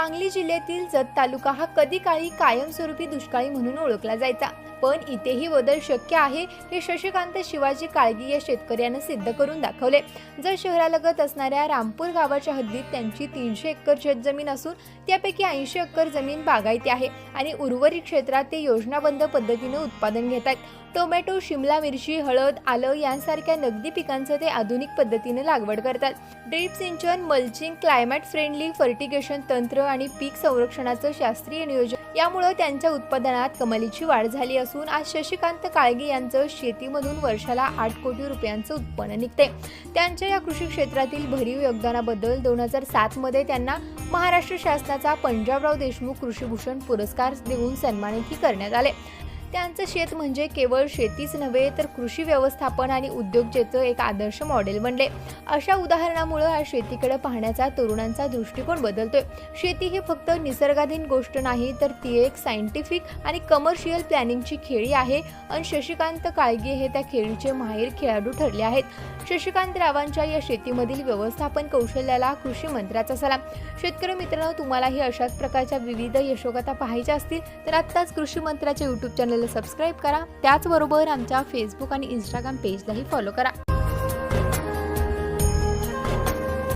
सांगली जिल्ह्यातील जत तालुका हा कधी काळी कायमस्वरूपी दुष्काळी म्हणून ओळखला जायचा. पण इथेही बदल शक्य आहे हे शशिकांत शिवाजी काळगी या शेतकऱ्यानं सिद्ध करून दाखवले. जर शहरालगत असणाऱ्या रामपूर गावाच्या हद्दीत त्यांची तीनशे एकर शेतजमीन असून त्यापैकी ऐंशी एकर जमीन बागायती आहे आणि उर्वरित क्षेत्रात ते योजनाबद्ध पद्धतीने उत्पादन घेत आहेत टोमॅटो शिमला मिरची हळद आलं यांसारख्या नगदी पिकांचं ते आधुनिक पद्धतीने लागवड करतात. ड्रीप सिंचन मल्चिंग क्लायमेट फ्रेंडली फर्टिगेशन तंत्र आणि पीक संरक्षणाचं शास्त्रीय नियोजन. यामुळं त्यांच्या उत्पादनात कमालीची वाढ झाली असून आज शशिकांत काळगे यांचं शेतीमधून वर्षाला आठ कोटी रुपयांचं उत्पन्न निघते त्यांच्या या कृषी क्षेत्रातील भरीव योगदानाबद्दल दोन हजार सातमध्ये त्यांना महाराष्ट्र शासनाचा पंजाबराव देशमुख कृषीभूषण पुरस्कार देऊन सन्मानितही करण्यात आले. त्यांचं शेत म्हणजे केवळ शेतीच नव्हे तर कृषी व्यवस्थापन आणि उद्योजकतेचं एक आदर्श मॉडेल बनले. अशा उदाहरणामुळं आज शेतीकडे पाहण्याचा तरुणांचा दृष्टिकोन बदलतोय. शेती ही फक्त निसर्गाधीन गोष्ट नाही तर ती एक सायंटिफिक आणि कमर्शियल प्लॅनिंगची खेळी आहे आणि शशिकांत काळगे हे त्या खेळीचे माहेर खेळाडू ठरले आहेत. शशिकांत रावांच्या या शेतीमधील व्यवस्थापन कौशल्याला कृषी मंत्र्याचा सलाम. शेतकरी मित्रांनो तुम्हालाही अशाच प्रकारच्या विविध यशोगाथा पाहायच्या असतील तर आत्ताच कृषी मंत्र्याच्या यूट्यूब चॅनलला सबस्क्राईब करा. त्याचबरोबर आमच्या फेसबुक आणि इंस्टाग्राम पेजलाही फॉलो करा.